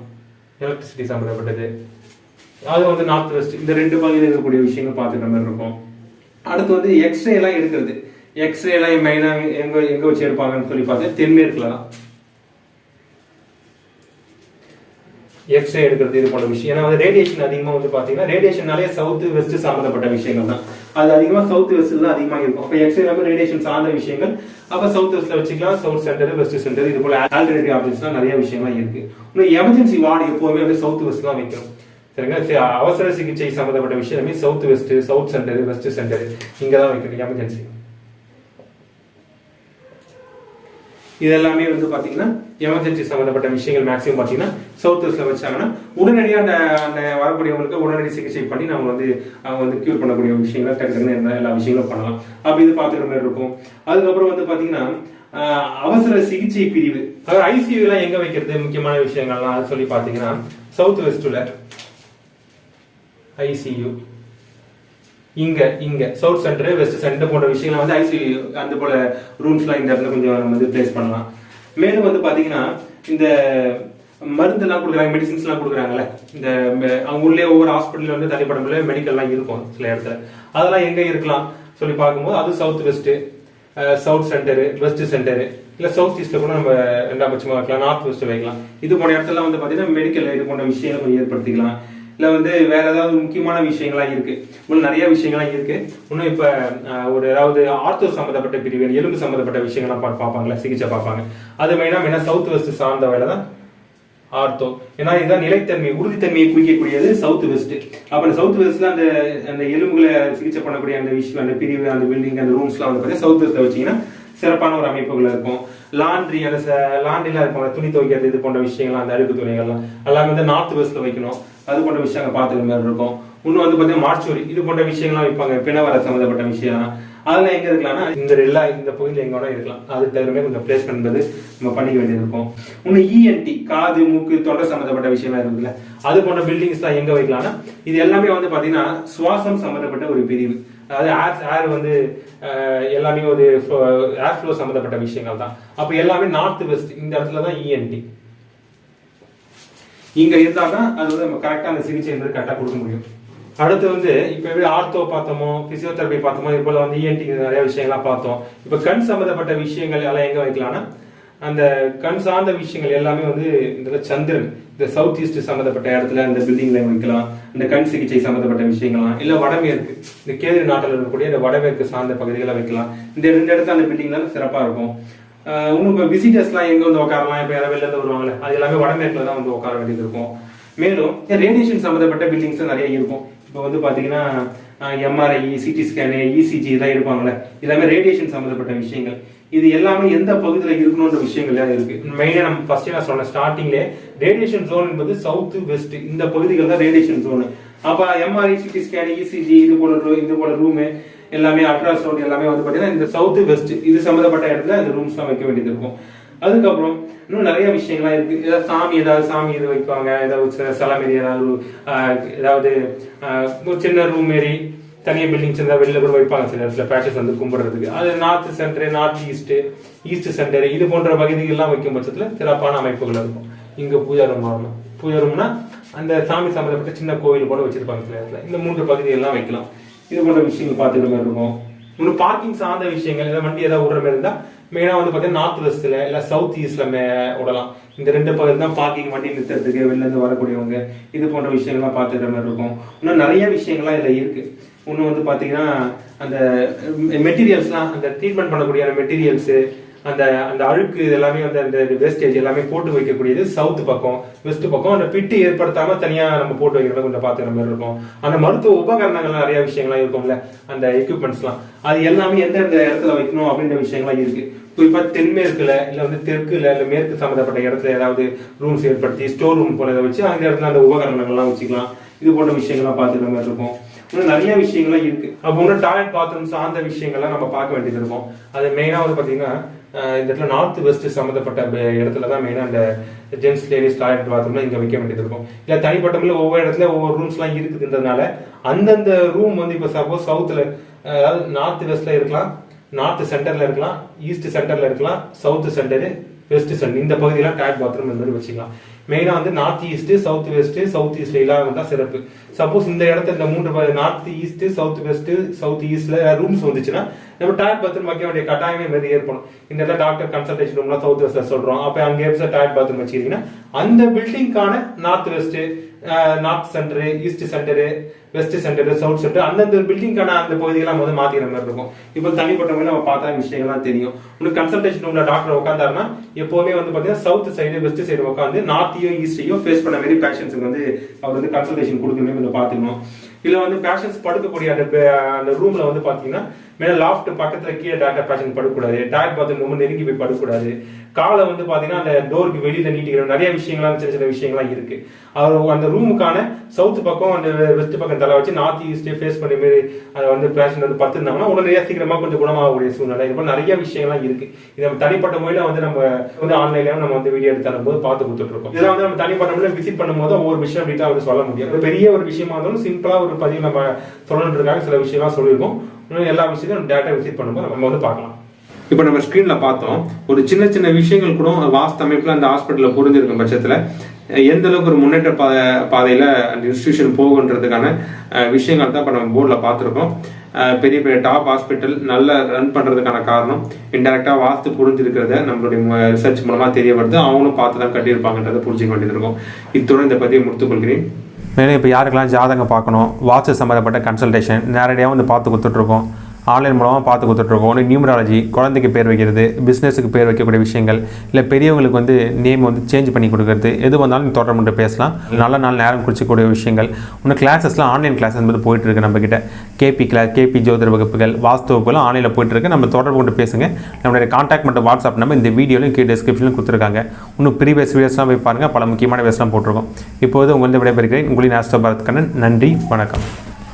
எலக்ட்ரிசிட்டி சம்மந்தப்பட்டது அது வந்து நார்த் வெஸ்ட் இந்த ரெண்டு பகுதியில் இருக்கக்கூடிய விஷயங்கள் பார்த்துக்கிற மாதிரி இருக்கும். அடுத்து வந்து எக்ஸ்ரே எல்லாம் எடுக்கிறது. எக்ஸ்ரே எல்லாம் மெயினாக எங்கே எங்கே வச்சு எடுப்பாங்கன்னு சொல்லி பார்த்தா தென்மேற்குல தான். எக்ஸ்ரே எடுக்கிறது இது போன்ற விஷயம். ஏன்னா வந்து ரேடியேஷன் அதிகமாக வந்து பார்த்தீங்கன்னா ரேடியேஷனாலே சவுத்து வெஸ்ட் சம்மந்தப்பட்ட விஷயங்கள் தான். அது அதிகமாக சவுத் வெஸ்ட்ல தான் அதிகமாக இருக்கும். அப்போ எக்ஸ்ரே நம்ம ரேடியேஷன் சார்ந்த விஷயங்கள் அப்போ சவுத் வெஸ்ட்ல வச்சுக்கலாம். சவுத் சென்டர் வெஸ்ட் சென்டர் இது போல ஆல்டர்னேட்டிவ் ஆப்ஷன்ஸ்லாம் நிறைய விஷயங்கள் இருக்கு. இன்னும் எமர்ஜென்சி வார்டு எப்போவுமே வந்து சவுத் வெஸ்ட் தான் வைக்கணும். சரிங்களா? சரி, அவசர சிகிச்சை சம்மந்தப்பட்ட விஷயம் எல்லாமே south west south center west center இங்கே தான் வைக்கணும் எமர்ஜென்சி இது எல்லாமே வந்து பாத்தீங்கன்னா எமர்ஜென்சி சம்பந்தப்பட்ட விஷயங்கள் மேக்ஸிமம் பாத்தீங்கன்னா சவுத் வெஸ்ட்ல வச்சாங்கன்னா உடனடியாக அந்த அந்த வரக்கூடியவங்களுக்கு உடனடி சிகிச்சை பண்ணி நம்ம வந்து அவங்க வந்து கியூர் பண்ணக்கூடிய விஷயங்களை டக்குன்னு எல்லா- எல்லா விஷயங்களும் பண்ணலாம். அப்படி இது பாத்துக்கிற மாதிரி இருக்கும். அதுக்கப்புறம் வந்து பாத்தீங்கன்னா அவசர சிகிச்சை பிரிவு. அதாவது ஐசியூ எல்லாம் எங்க வைக்கிறது? முக்கியமான விஷயங்கள்லாம் அது சொல்லி பாத்தீங்கன்னா சவுத் வெஸ்ட்ல ஐசியூ இங்க இங்க. சவுத் சென்டர் வெஸ்ட் சென்டர் போன்ற விஷயங்களை வந்து ஐசியூ அந்த போல ரூம்ஸ்லாம் இந்த இடத்துல கொஞ்சம் நம்ம வந்து பிளேஸ் பண்ணலாம். மேலும் வந்து பாத்தீங்கன்னா இந்த மருந்துலாம் கொடுக்குறாங்க மெடிசின்ஸ்லாம் கொடுக்குறாங்கல்ல இந்த அவங்க உள்ளே ஒவ்வொரு ஹாஸ்பிட்டல் வந்து தனிப்பட்ட மெடிக்கல்லாம் இருக்கும் சில இடத்துல. அதெல்லாம் எங்க இருக்கலாம்? சொல்லி பார்க்கும்போது அது south west south center west center இல்ல சவுத் ஈஸ்ட்ல கூட நம்ம ரெண்டாம் பட்சமா வைக்கலாம் நார்த் வெஸ்ட் வைக்கலாம். இது போன இடத்துல வந்து பாத்தீங்கன்னா மெடிக்கல் இது போன்ற விஷயங்களை கொஞ்சம் ஏற்படுத்திக்கலாம். இல்லை வந்து வேற ஏதாவது முக்கியமான விஷயங்களா இருக்கு? இன்னும் நிறைய விஷயங்கள்லாம் இருக்கு. இன்னும் இப்ப ஒரு ஏதாவது ஆர்த்தோ சம்மந்தப்பட்ட பிரிவு எலும்பு சம்மந்தப்பட்ட விஷயங்கள்லாம் பார்ப்பாங்களே பார்ப்பாங்களா? சிகிச்சை பார்ப்பாங்க. அது மெயினா மெயினா சவுத் வெஸ்ட் சார்ந்த வேலை தான் ஆர்த்தோ. ஏன்னா இதுதான் நிலைத்தன்மை உறுதித்தன்மையை குறிக்கக்கூடியது சவுத் வெஸ்ட் அப்ப சவுத் வெஸ்ட்ல அந்த அந்த எலும்புகளை சிகிச்சை பண்ணக்கூடிய அந்த விஷயம் அந்த பிரிவு அந்த பில்டிங் அந்த ரூம்ஸ்லாம் வந்து பார்த்தீங்கன்னா சவுத் வெஸ்ட்ல வச்சீங்கன்னா சிறப்பான ஒரு அமைப்புகள் இருக்கும். லாண்ட்ரி அந்த லாண்ட்ரிலாம் இருக்கும் அந்த துணி துவைக்கிறது இது போன்ற விஷயங்கள் அந்த அழுக்கு துணிகள்லாம் எல்லாமே வந்து நார்த் வெஸ்ட்ல வைக்கணும். அது போன்ற விஷயங்கள் பார்த்துக்கிற மாதிரி இருக்கும். இன்னும் வந்து பார்த்தீங்கன்னா மார்ச்சோரி இது போன்ற விஷயங்கள்லாம் வைப்பாங்க. பிணவர சம்மந்தப்பட்ட விஷயம். அதெல்லாம் எங்கே இருக்கலாம்னா இந்த எல்லா இந்த பகுதியில் எங்கே வேணா இருக்கலாம். அதுக்கு தகுந்த மாதிரி கொஞ்சம் பிளேஸ் பண்ணுறது நம்ம பண்ணிக்க வேண்டியது இருக்கும். இன்னும் இஎன்டி காது மூக்கு தொண்டை சம்மந்தப்பட்ட விஷயம்லாம் இருக்குல்ல அது போன்ற பில்டிங்ஸ் தான் எங்கே வைக்கலாம்னா இது எல்லாமே வந்து பார்த்தீங்கன்னா சுவாசம் சம்மந்தப்பட்ட ஒரு பிரிவு. அதாவது ஏர் ஏர் வந்து எல்லாமே ஒரு ஏர் ஃப்ளோ சம்மந்தப்பட்ட விஷயங்கள் தான். அப்போ எல்லாமே நார்த் வெஸ்ட் இந்த இடத்துல தான் இஎன்டி இங்கே இருந்தால் தான் அது வந்து நம்ம கரெக்டாக அந்த சிகிச்சை என்பது கொடுக்க முடியும். அடுத்து வந்து இப்போ எப்படி ஆர்த்தோ பார்த்தோமோ பிசியோதெரபி பார்த்தோமோ இது போல் வந்து இஎன்டி நிறைய விஷயங்கள்லாம் பார்த்தோம். இப்போ கண் சம்மந்தப்பட்ட விஷயங்கள் எல்லாம் எங்கே வைக்கலாம்னா அந்த கண் சார்ந்த விஷயங்கள் எல்லாமே வந்து இந்த சந்திரன் இந்த சவுத் ஈஸ்ட் சம்மந்தப்பட்ட இடத்துல இந்த பில்டிங்ல வைக்கலாம். இந்த கண் சிகிச்சை சம்மந்தப்பட்ட விஷயங்கள்லாம் இல்லை வடமேற்கு இந்த கேது நாட்டில் இருக்கக்கூடிய இந்த வடமேற்கு சார்ந்த பகுதிகளை வைக்கலாம். இந்த ரெண்டு இடத்துல அந்த பில்டிங்லாம் சிறப்பாக இருக்கும். இன்னும் இப்போ விசிட்டர்ஸ்லாம் எங்கே வந்து உட்காரலாம் இப்போ யாராவது வெளிலேருந்து இருந்து வருவாங்கல்ல அது எல்லாமே வடமேற்கில் தான் வந்து உட்கார வேண்டியது இருக்கும். மேலும் ரேடியேஷன் சம்மந்தப்பட்ட பில்டிங்ஸும் நிறைய இருக்கும். இப்போ வந்து பார்த்தீங்கன்னா எம்ஆர்ஐ சிடி ஸ்கேனு இசிஜி இதெல்லாம் எடுப்பாங்களே எல்லாமே ரேடியேஷன் சம்மந்தப்பட்ட விஷயங்கள். இது எல்லாமே எந்த பகுதியில் இருக்கணுன்ற விஷயங்கள் இருக்கு. மெயினாக நம்ம ஃபர்ஸ்ட் நான் சொன்ன ஸ்டார்டிங்லே ரேடியேஷன் ஜோன் என்பது சவுத் வெஸ்ட் இந்த பகுதிகள் தான் ரேடியேஷன் ஜோனு அப்போ எம்ஆர்ஐ சிடி ஸ்கேன் இசிஜி இது போல இது போல ரூமு எல்லாமே அல்ட்ராசவுண்ட் எல்லாமே வந்து பார்த்தீங்கன்னா இந்த சவுத் வெஸ்ட் இது சம்மந்தப்பட்ட இடத்துல இந்த ரூம்ஸ்லாம் வைக்க வேண்டியது இருக்கும். அதுக்கப்புறம் இன்னும் நிறைய விஷயங்கள்லாம் இருக்கு. ஏதாவது சாமி ஏதாவது சாமி இது வைப்பாங்க. ஏதாவது சில சிலை மாரி ஏதாவது ஏதாவது ஒரு சின்ன ரூம் மாரி தனியாக பில்டிங்ஸ் இருந்தால் வெளில கூட வைப்பாங்க சில இடத்துல. பேச்சஸ் வந்து கும்பிடுறதுக்கு. அது north center north east east center இது போன்ற பகுதிகள்லாம் வைக்கும் பட்சத்தில் சிறப்பான அமைப்புகள் இருக்கும். இங்கே பூஜா ரூம் வரணும். பூஜா ரூம்னா அந்த சாமி சம்பந்தப்பட்ட சின்ன கோவில் கூட வச்சிருப்பாங்க சில இடத்துல. இந்த மூன்று பகுதிகள்லாம் வைக்கலாம். இது போன்ற விஷயங்கள் பார்த்துக்கிற மாதிரி இருக்கும். இன்னும் பார்க்கிங் சார்ந்த விஷயங்கள் இல்லை வண்டி ஏதாவது விடுற மாதிரி இருந்தால் மெயினாக வந்து பார்த்தீங்கன்னா நார்த் வெஸ்ட்டில் இல்லை சவுத் ஈஸ்ட்ல விடலாம் இந்த ரெண்டு பகுதி தான் பார்க்கிங் வண்டி நிறுத்துறதுக்கு வெளிலேருந்து வரக்கூடியவங்க இது போன்ற விஷயங்கள்லாம் பார்த்துக்கிற மாதிரி இருக்கும். இன்னும் நிறைய விஷயங்கள்லாம் இதில் இருக்குது இன்னும் வந்து பார்த்தீங்கன்னா அந்த மெட்டீரியல்ஸ்லாம் அந்த ட்ரீட்மெண்ட் பண்ணக்கூடிய அந்த அந்த அந்த அழுக்கு எல்லாமே வந்து அந்த வேஸ்டேஜ் எல்லாமே போட்டு வைக்கக்கூடியது சவுத் பக்கம் வெஸ்ட் பக்கம். அந்த பிட்டு ஏற்படுத்தாம தனியா நம்ம போட்டு வைக்கிறத கொஞ்சம் பார்த்துக்கிற மாதிரி இருக்கும். அந்த மருத்துவ உபகரணங்கள் நிறைய விஷயங்கள்லாம் இருக்கும்ல அந்த எக்யூப்மெண்ட்ஸ்லாம் அது எல்லாமே எந்தெந்த இடத்துல வைக்கணும் அப்படின்ற விஷயங்கள்லாம் இருக்கு. குறிப்பா தென்மேற்குல இல்ல வந்து தெற்குல இல்ல மேற்கு சம்பந்தப்பட்ட இடத்துல ஏதாவது ரூம்ஸ் ஏற்படுத்தி ஸ்டோர் ரூம் போல இதை வச்சு அந்த இடத்துல அந்த உபகரணங்கள்லாம் வச்சுக்கலாம். இது போன்ற விஷயங்கள்லாம் பார்த்துக்கிற மாதிரி இருக்கும். இன்னும் நிறைய விஷயங்கள்லாம் இருக்கு. அப்போ இன்னும் டாய்லெட் பாத்ரூம் சார்ந்த விஷயங்கள்லாம் நம்ம பார்க்க வேண்டியது இருக்கும். அது மெயினா வந்து பாத்தீங்கன்னா இந்த இடத்துல நார்த் வெஸ்ட் சம்மந்தப்பட்ட இடத்துல தான் மெயினாக அந்த ஜென்ஸ் லேடிஸ் டாய்லெட் பாத்ரூம்லாம் இங்கே வைக்க வேண்டியது இருக்கும். இல்லை தனிப்பட்ட முறையில் ஒவ்வொரு இடத்துல ஒவ்வொரு ரூம்ஸ்லாம் இருக்குதுன்றதுனால அந்தந்த ரூம் வந்து இப்போ சப்போஸ் சவுத்தில் அதாவது நார்த் வெஸ்ட்டில் இருக்கலாம் நார்த் சென்டரில் இருக்கலாம் ஈஸ்ட் சென்டரில் இருக்கலாம் சவுத் சென்டரு வெஸ்ட் சென்டர் இந்த பகுதியெல்லாம் டாய்லெட் பாத்ரூம் இந்த மாதிரி வச்சுக்கலாம். மெயினாக வந்து north east south west south ஈஸ்ட்ல இல்லாமல் தான் சிறப்பு. சப்போஸ் இந்த இடத்துல இந்த மூன்று north east south west south ஈஸ்ட்ல rooms வந்துச்சுன்னா நம்ம டாய்லெட் பாத்ரூம் வைக்க வேண்டிய கட்டாயமே மாதிரி ஏற்படும். இந்த இடத்துல டாக்டர் கன்சல்டேஷன் ரூம்லாம் சவுத் வெஸ்ட்ல சொல்றோம். அப்போ அங்கே டாய்லெட் பாத்ரூம் வச்சிருக்கீங்கன்னா அந்த பில்டிங்கான north west north center east center west center south center அந்தந்த பில்டிங்கான அந்த பகுதிகள்லாம் வந்து மாத்திக்கிற மாதிரி இருக்கும். இப்போ தனிப்பட்ட முறையில் நம்ம பார்த்தா விஷயங்கள்லாம் தெரியும். உங்களுக்கு கன்சல்டேஷன் உள்ள டாக்டர் உட்காந்தாருன்னா எப்போவுமே வந்து பார்த்தீங்கன்னா சவுத் சைடு வெஸ்ட் சைடு உட்காந்து நார்த்தையும் ஈஸ்டையும் ஃபேஸ் பண்ண மாதிரி பேஷன்ஸுக்கு வந்து அவர் வந்து கன்சல்டேஷன் கொடுக்கணுமே கொஞ்சம் பார்த்துக்கணும். இல்லை வந்து பேஷன்ஸ் படுக்கக்கூடிய அந்த அந்த ரூம்ல வந்து பார்த்தீங்கன்னா மேலே லாஃப்ட் பக்கத்தில் கீழே டாக்டர் பேஷன் படக்கூடாது. டாக் பாத்ரூம் ரொம்ப நெருங்கி போய் படக்கூடாது. காலை வந்து பார்த்தீங்கன்னா அந்த டோருக்கு வெளியில் நீட்டிக்கிற நிறைய விஷயங்கள்லாம் சின்ன சின்ன விஷயங்கள்லாம் இருக்கு. அவர் அந்த ரூமுக்கான சவுத் பக்கம் அந்த வெஸ்ட் பக்கம் தலை வச்சு நார்த் ஈஸ்ட் ஃபேஸ் பண்ணி மாதிரி அதை வந்து பேஷன் வந்து பத்துருந்தாங்கன்னா உடனடியாக சீக்கிரமாக கொஞ்சம் குணமாகக்கூடிய சூழ்நிலை. இது போல நிறைய விஷயங்கள்லாம் இருக்கு. இது நம்ம தனிப்பட்ட முறையில் வந்து நம்ம வந்து ஆன்லைனில் நம்ம வந்து வீடியோ எடுத்து தரும்போது பார்த்து கொடுத்துட்ருக்கோம். இதெல்லாம் வந்து நம்ம தனிப்பட்ட முறையில் விசிட் பண்ணும்போது ஒவ்வொரு விஷயம் அப்படின்ட்டு வந்து சொல்ல முடியும். ஒரு பெரிய ஒரு விஷயமா இருந்தாலும் சிம்பிளாக ஒரு பதிவு நம்ம சொல்லணுன்றதுக்காக சில விஷயம்லாம் சொல்லியிருக்கோம். இன்னும் எல்லா விஷயத்தையும் டேட்டா விசிட் பண்ணும்போது நம்ம வந்து பார்க்கலாம். இப்போ நம்ம ஸ்க்ரீன்ல பார்த்தோம் ஒரு சின்ன சின்ன விஷயங்கள் கூட வாஸ்து அமைப்புல அந்த ஹாஸ்பிட்டல்ல புரிஞ்சிருக்கும் பட்சத்துல எந்த அளவுக்கு ஒரு முன்னேற்ற பாதை பாதையில அந்த இன்ஸ்டியூஷன் போகுன்றதுக்கான விஷயங்கள் தான் இப்போ நம்ம போர்டில் பார்த்துருக்கோம். பெரிய பெரிய டாப் ஹாஸ்பிட்டல் நல்லா ரன் பண்ணுறதுக்கான காரணம் இன்டெரக்டாக வாஸ்து புரிஞ்சிருக்கிறத நம்மளுடைய ரிசர்ச் மூலமாக தெரிய வருது அவங்களும் பார்த்து தான் கட்டியிருப்பாங்கன்றதை புரிஞ்சுக்க வேண்டியது இருக்கும். இத்துடன் இந்த பதிவை முடித்துக் கொள்கிறேன். மேலும் இப்போ யாருக்கெல்லாம் ஜாதகம் பார்க்கணும் வாட்சு சம்மந்தப்பட்ட கன்சல்டேஷன் நேரடியாக வந்து பார்த்து கொடுத்துட்ருக்கோம் ஆன்லைன் மூலமாக பார்த்து கொடுத்துட்ருக்கோம். ஒன்று நியூமராலஜி குழந்தைக்கு பேர் வைக்கிறது பிஸ்னஸுக்கு பேர் வைக்கக்கூடிய விஷயங்கள் இல்லை பெரியவங்களுக்கு வந்து நேம் வந்து சேஞ்ச் பண்ணி கொடுக்கறது எது வந்தாலும் நீங்க தொடர்பு கொண்டு பேசலாம். நல்ல நாள் நேரம் குறிச்சிக்கூடிய விஷயங்கள். இன்னும் கிளாஸஸ்லாம் ஆன்லைன் கிளாஸ் என்பது போயிட்டு இருக்கு நம்ம கேபி கிளாஸ் கேபி ஜோதிட வகுப்புகள் வாஸ்து வகுப்புகள் ஆன்லைனில் போயிட்டுருக்கு. நம்ம தொடர்பு கொண்டு பேசுங்க. நம்மளுடைய கான்டாக்ட் மற்றும் வாட்ஸ்அப் நம்பர் இந்த வீடியோலையும் கீழே டிஸ்கிரிப்ஷனில் கொடுத்துருக்காங்க. இன்னும் ப்ரீவியஸ் வீடியோஸ்லாம் போய் பாருங்கள் பல முக்கியமான வீடியோஸ்லாம் போட்டிருக்கோம். இப்போது உங்கள் வந்து விடைபெறுகிறேன். உங்களின் ஆஸ்ட்ரோ பாரத் கண்ணன். நன்றி வணக்கம்.